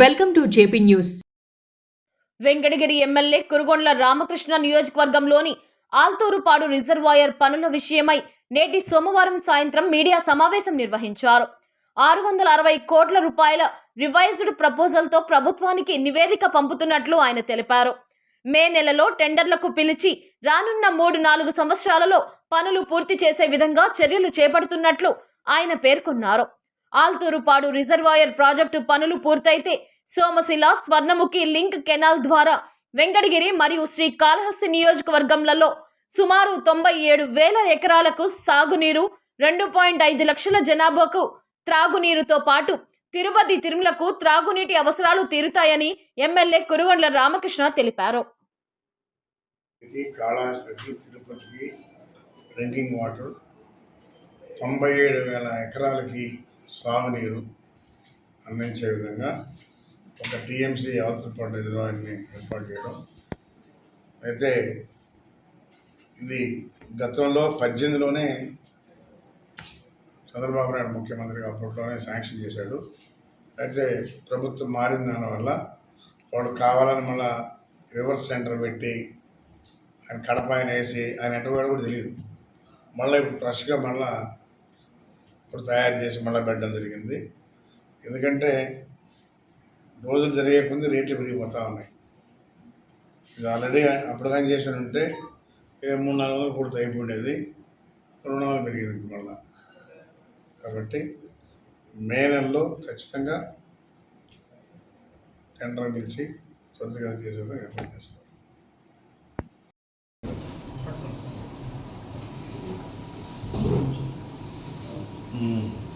Welcome to JP news. Venkatagiri MLA Kurugondla Ramakrishna నియోజకవర్గంలోని Alturupadu reservoir పనుల విషయమై నేటి సోమవారం సాయంత్రం మీడియా సమావేశం నిర్వహించారు. ఆరు వందల అరవై కోట్ల రూపాయల రివైజ్డ్ ప్రపోజల్తో ప్రభుత్వానికి నివేదిక పంపుతున్నట్లు ఆయన తెలిపారు. మే నెలలో టెండర్లకు పిలిచి రానున్న మూడు నాలుగు సంవత్సరాలలో పనులు పూర్తి చేసే విధంగా చర్యలు చేపడుతున్నట్లు ఆయన పేర్కొన్నారు. ఆల్తూరుపాడు రిజర్వాయర్ ప్రాజెక్టు పనులు పూర్తయితే సోమశిల స్వర్ణముఖి లింక్ కెనాల్ ద్వారా వెంకటగిరి మరియు శ్రీకాళహస్తి నియోజకవర్గంలలో సుమారు తొంభై ఏడు వేల ఎకరాలకు సాగునీరు రెండు పాయింట్ ఐదు లక్షల జనాభాకు త్రాగునీరుతో పాటు తిరుపతి తిరుమలకు త్రాగునీటి అవసరాలు తీరుతాయని ఎమ్మెల్యే కురుగొండ్ల రామకృష్ణ తెలిపారు. తిరుపతికి డ్రింకింగ్ వాటర్. తొంభై ఏడు వేల ఎకరాలకి సాగునీరు అందించే విధంగా ఒక టీఎంసీ అవతలపాటు రిజర్వాయర్ని ఏర్పాటు చేయడం. అయితే ఇది గతంలో పద్దెనిమిదిలోనే చంద్రబాబు నాయుడు ముఖ్యమంత్రిగా అప్పట్లోనే శాంక్షన్ చేశాడు. అయితే ప్రభుత్వం మారిన దానివల్ల వాడు కావాలని మళ్ళా రివర్స్ సెంటర్ పెట్టి ఆయన కడప ఆయన వేసి ఆయన ఎటువాడు కూడా తెలియదు. మళ్ళీ ఇప్పుడు ఫ్రెష్గా మళ్ళీ ఇప్పుడు తయారు చేసి మళ్ళీ పెట్టడం జరిగింది. ఎందుకంటే రోజులు జరిగే కొద్ది రేట్లు పెరిగిపోతూ ఉన్నాయి. ఇది ఆల్రెడీ అప్పుడు కానీ చేసి ఉంటే మూడు నాలుగు వందలు పూర్తి అయిపోయిండేది. రెండు వందలు పెరిగింది మళ్ళీ మళ్ళా. కాబట్టి మే నెలలో ఖచ్చితంగా టెండర్ పిలిచి త్వరితగతిన చేసేది ఏర్పాటు చేస్తాం 嗯。